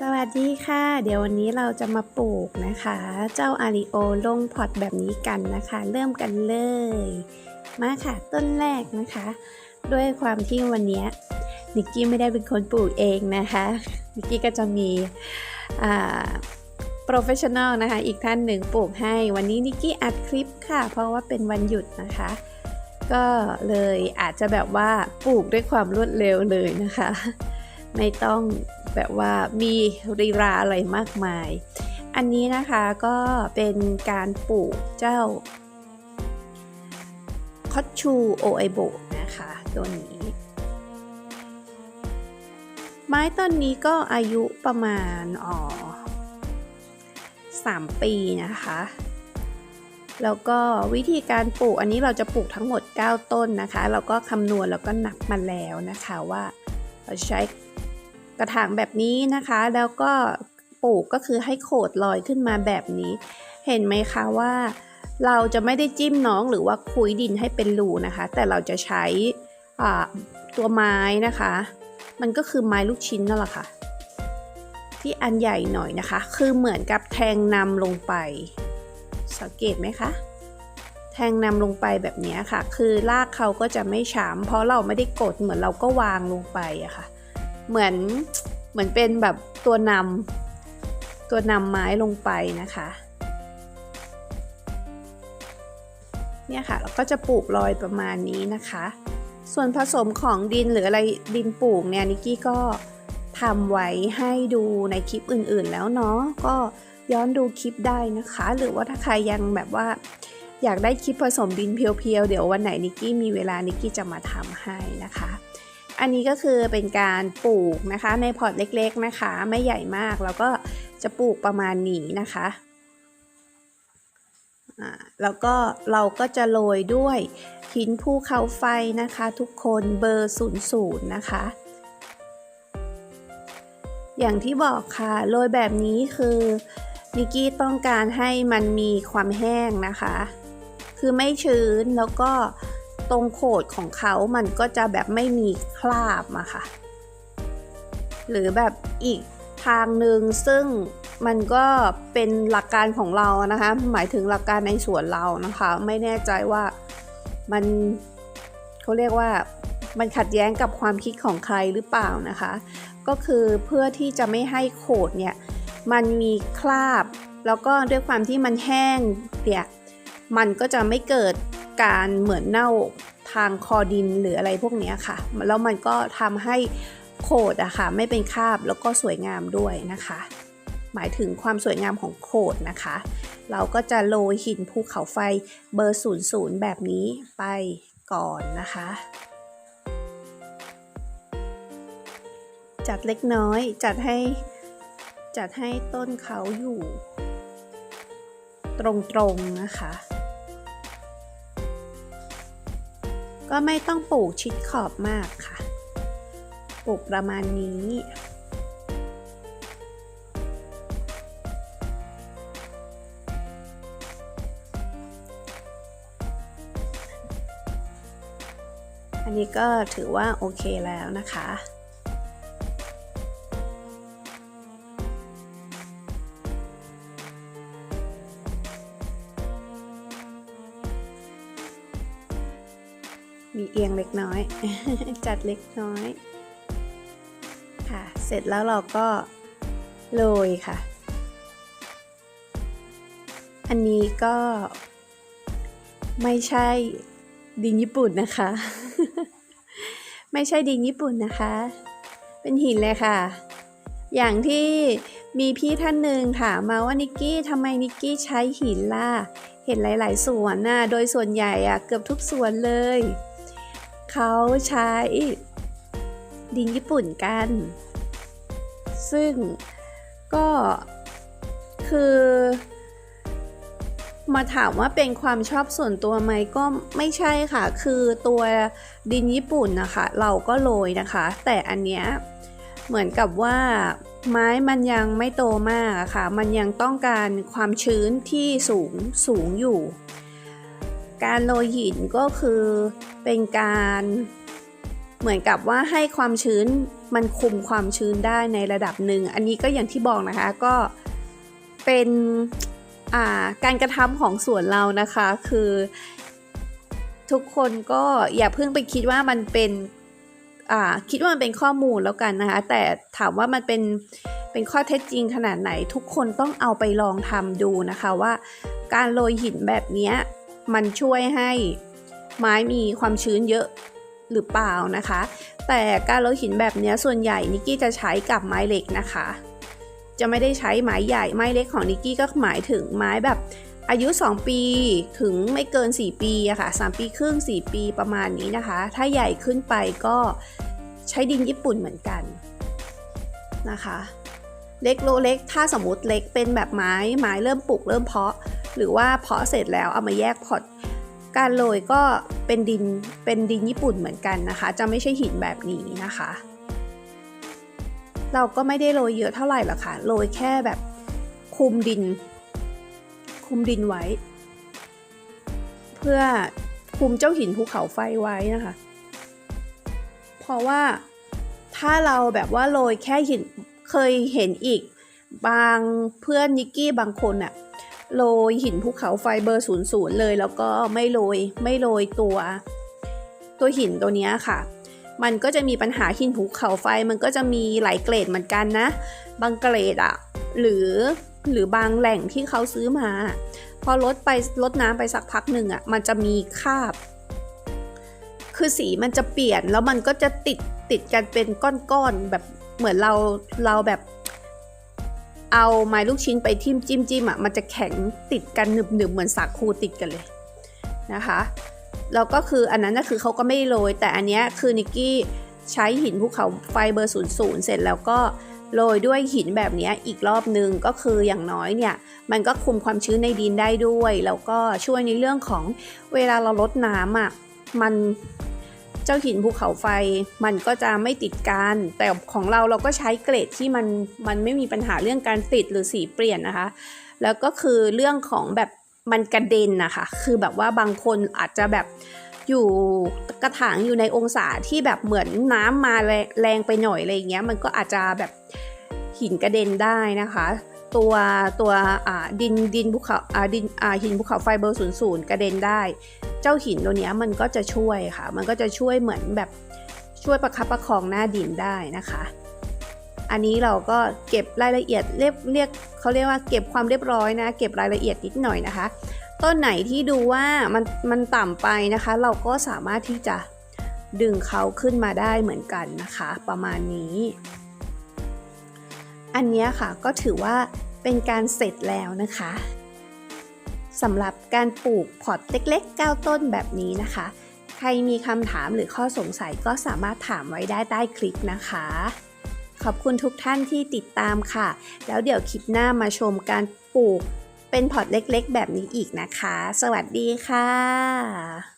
สวัสดีค่ะ เดี๋ยววันนี้เราจะมาปลูกนะคะ เจ้าอาริโอลงพอตแบบนี้กันนะคะ เริ่มกันเลย มาค่ะต้นแรกนะคะ ด้วยความที่วันนี้นิกกี้ไม่ได้เป็นคนปลูกเองนะคะนิกกี้ก็จะมีอ่าโปรเฟชชั่นอลนะคะ อีกท่านหนึ่งปลูกให้ วันนี้นิกกี้อัดคลิปค่ะ เพราะว่าเป็นวันหยุดนะคะ ก็เลยอาจจะแบบว่าปลูกด้วยความรวดเร็วเลยนะคะ ไม่ต้องแบบว่ามีรีราอะไรมากมาย อันนี้นะคะก็เป็นการปลูกเจ้าคอชูโอไอโบนะคะตัวนี้ ไม้ต้นนี้ก็อายุประมาณอ๋อสามปีนะคะแล้วก็วิธีการปลูกอันนี้เราจะปลูกทั้งหมด 9 ต้นนะคะ เราก็คำนวณแล้วก็นับมาแล้วนะคะว่าเราใช้ กระถางแบบนี้นะคะ แล้วก็ปลูกก็คือให้โขดลอยขึ้นมาแบบนี้ เห็นไหมคะว่า เราจะไม่ได้จิ้มน้องหรือว่าคุยดินให้เป็นรูนะคะ แต่เราจะใช้ตัวไม้นะคะ มันก็คือไม้ลูกชิ้นนั่นแหละค่ะ ที่อันใหญ่หน่อยนะคะ คือเหมือนกับแทงนำลงไป สังเกตไหมคะแทงนำลงไปแบบนี้ค่ะ คือรากเขาก็จะไม่ฉาม เพราะเราไม่ได้กดเหมือนเราก็วางลงไปอะค่ะ เหมือนเหมือนเป็นแบบตัวนำตัวนำไม้ลงไปนะคะ เนี่ยค่ะเราก็จะปลูกรอยประมาณนี้นะคะ ส่วนผสมของดินหรืออะไรดินปลูกเนี่ยนิกกี้ก็ทำไว้ให้ดูในคลิปอื่นๆแล้วเนาะก็ย้อนดูคลิปได้นะคะ หรือว่าถ้าใครยังแบบว่า อยากได้คลิปผสมดินเพียวๆ เดี๋ยววันไหนนิกกี้มีเวลานิกกี้จะมาทำให้นะคะ อันนี้ก็คือเป็นการปลูกนะคะในพอร์ตเล็กๆนะคะ ไม่ใหญ่มากแล้วก็จะปลูกประมาณนี้นะคะแล้วก็เราก็จะโรยด้วยหินภูเขาไฟนะคะทุกคนเบอร์ศูนย์ศูนย์นะคะ อย่างที่บอกค่ะโรยแบบนี้คือนิกกี้ต้องการให้มันมีความแห้งนะคะ คือไม่ชื้นแล้วก็ ตรงโขดของเขามันก็จะแบบไม่มีคราบอะค่ะ หรือแบบอีกทางหนึ่งซึ่งมันก็เป็นหลักการของเรานะคะ หมายถึงหลักการในส่วนเรานะคะ ไม่แน่ใจว่ามันเขาเรียกว่ามันขัดแย้งกับความคิดของใครหรือเปล่านะคะ ก็คือเพื่อที่จะไม่ให้โขดเนี่ยมันมีคราบ แล้วก็ด้วยความที่มันแห้งเนี่ยมันก็จะไม่เกิด การเหมือนเน่าทางคอดินหรืออะไรพวกนี้ค่ะ แล้วมันก็ทำให้โขดอะค่ะไม่เป็นคาบแล้วก็สวยงามด้วยนะคะ หมายถึงความสวยงามของโขดนะคะ เราก็จะโรยหินภูเขาไฟเบอร์ 00 แบบนี้ไปก่อนนะคะ จัดเล็กน้อยจัดให้จัดให้ต้นเขาอยู่ ตรงๆนะคะ ก็ไม่ต้องปลูกชิดขอบมากค่ะ ปลูกประมาณนี้ อันนี้ก็ถือว่าโอเคแล้วนะคะ อียงเล็กน้อย จัดเล็กน้อยค่ะ เสร็จแล้วเราก็โรยค่ะ อันนี้ก็ไม่ใช่ดินญี่ปุ่นนะคะ ไม่ใช่ดินญี่ปุ่นนะคะ เป็นหินเลยค่ะ อย่างที่มีพี่ท่านหนึ่งถามมาว่านิกกี้ทำไมนิกกี้ใช้หินล่ะ เห็นหลาย ๆ สวนน่ะ โดยส่วนใหญ่อะเกือบทุกสวนเลย เขาใช้ดินญี่ปุ่นกัน ซึ่งก็คือมาถามว่าเป็นความชอบส่วนตัวไหมก็ไม่ใช่ค่ะ คือตัวดินญี่ปุ่นนะคะ เราก็โรยนะคะ แต่อันเนี้ยเหมือนกับว่าไม้มันยังไม่โตมากค่ะ มันยังต้องการความชื้นที่สูงสูงอยู่ การโรยหินก็คือ เป็นการเหมือนกับว่าให้ความชื้นมันคุมความชื้นได้ในระดับหนึ่ง อันนี้ก็อย่างที่บอกนะคะก็เป็นาการกระทำของสวนเรานะคะคือ ทุกคนก็อย่าเพิ่งไปคิดว่ามันเป็นคิดว่ามันเป็นข้อมูลแล้วกันนะคะ แต่ถามว่ามันเป็นเป็นข้อเท็จจริงขนาดไหน ทุกคนต้องเอาไปลองทำดูนะคะว่า การโรยหินแบบนี้มันช่วยให้ ไม้มีความชื้นเยอะหรือเปล่านะคะ แต่การโรยหินแบบนี้ส่วนใหญ่นิกกี้จะใช้กับไม้เล็กนะคะ จะไม่ได้ใช้ไม้ใหญ่ไม้เล็กของนิกกี้ก็หมายถึงไม้แบบอายุ 2 ปีถึงไม่เกิน 4 ปีอะค่ะ 3 ปีครึ่ง 4 ปีประมาณนี้นะคะ ถ้าใหญ่ขึ้นไปก็ใช้ดินญี่ปุ่นเหมือนกันนะคะ เล็กโลเล็ก ถ้าสมมติเล็กเป็นแบบไม้ไม้เริ่มปลูกเริ่มเพาะ หรือว่าเพาะเสร็จแล้วเอามาแยกพอร์ต การโรยก็เป็นดินเป็นดินญี่ปุ่นเหมือนกันนะคะ จะไม่ใช่หินแบบนี้นะคะ เราก็ไม่ได้โรยเยอะเท่าไหร่หรอกค่ะโรยแค่แบบคุมดิน คุมดินไว้ เพื่อคุมเจ้าหินภูเขาไฟไว้นะคะ เพราะว่าถ้าเราแบบว่าโรยแค่หินเคยเห็นอีก บางเพื่อนนิกกี้บางคนอะ โรยหินภูเขาไฟเบอร์ศูนย์ศูนย์เลย แล้วก็ไม่โรยไม่โรยตัว ตัวหินตัวนี้ค่ะ มันก็จะมีปัญหาหินภูเขาไฟมันก็จะมีหลายเกรดเหมือนกันนะ บางเกรดอะหรือหรือบางแหล่งที่เขาซื้อมา พอลดไปลดน้ำไปสักพักหนึ่งอะมันจะมีคราบ คือสีมันจะเปลี่ยนแล้วมันก็จะติดติดกันเป็นก้อนๆแบบเหมือนเราเราแบบ เอาไม้ลูกชิ้นไปทิ่มจิ้มจิ้มอะมันจะแข็งติดกันหนึบหนึบเหมือนสาคูติดกันเลยนะคะแล้วก็คืออันนั้นก็คือเขาก็ไม่โรย แต่อันเนี้ยคือนิกกี้ใช้หินภูเขาไฟเบอร์ศูนย์ศูนย์เสร็จแล้วก็โรยด้วยหินแบบนี้อีกรอบนึงก็คืออย่างน้อยเนี่ย มันก็คุมความชื้นในดินได้ด้วย แล้วก็ช่วยในเรื่องของเวลาเราลดน้ำอะมัน เจ้าหินภูเขาไฟมันก็จะไม่ติดกัน แต่ของเราเราก็ใช้เกรดที่มันมันไม่มีปัญหาเรื่องการติดหรือสีเปลี่ยนนะคะ แล้วก็คือเรื่องของแบบมันกระเด็นนะคะ คือแบบว่าบางคนอาจจะแบบอยู่กระถางอยู่ในองศาที่แบบเหมือนน้ำมาแรแรงไปหน่อยอะไรอย่างเงี้ย มันก็อาจจะแบบหินกระเด็นได้นะคะ ตัวตัวดินดินภูเขาดินหินภูเขาไฟเบอร์ศูนย์ศูนย์กระเด็นได้ จ้าหินตัวนี้มันก็จะช่วยค่ะ มันก็จะช่วยเหมือนแบบช่วยประคับประคองหน้าดินได้นะคะ อันนี้เราก็เก็บรายละเอียดเรียกเรียกเขาเรียกว่าเก็บความเรียบร้อยนะ เก็บรายละเอียดนิดหน่อยนะคะ ต้นไหนที่ดูว่ามันมันต่ำไปนะคะ เราก็สามารถที่จะดึงเขาขึ้นมาได้เหมือนกันนะคะ ประมาณนี้ อันนี้ค่ะก็ถือว่าเป็นการเสร็จแล้วนะคะ สำหรับการปลูกพอร์ตเล็กๆ 9 ต้นแบบนี้นะคะ ใครมีคำถามหรือข้อสงสัยก็สามารถถามไว้ได้ใต้คลิปนะคะ ขอบคุณทุกท่านที่ติดตามค่ะ แล้วเดี๋ยวคลิปหน้ามาชมการปลูกเป็นพอร์ตเล็กๆ แบบนี้อีกนะคะ สวัสดีค่ะ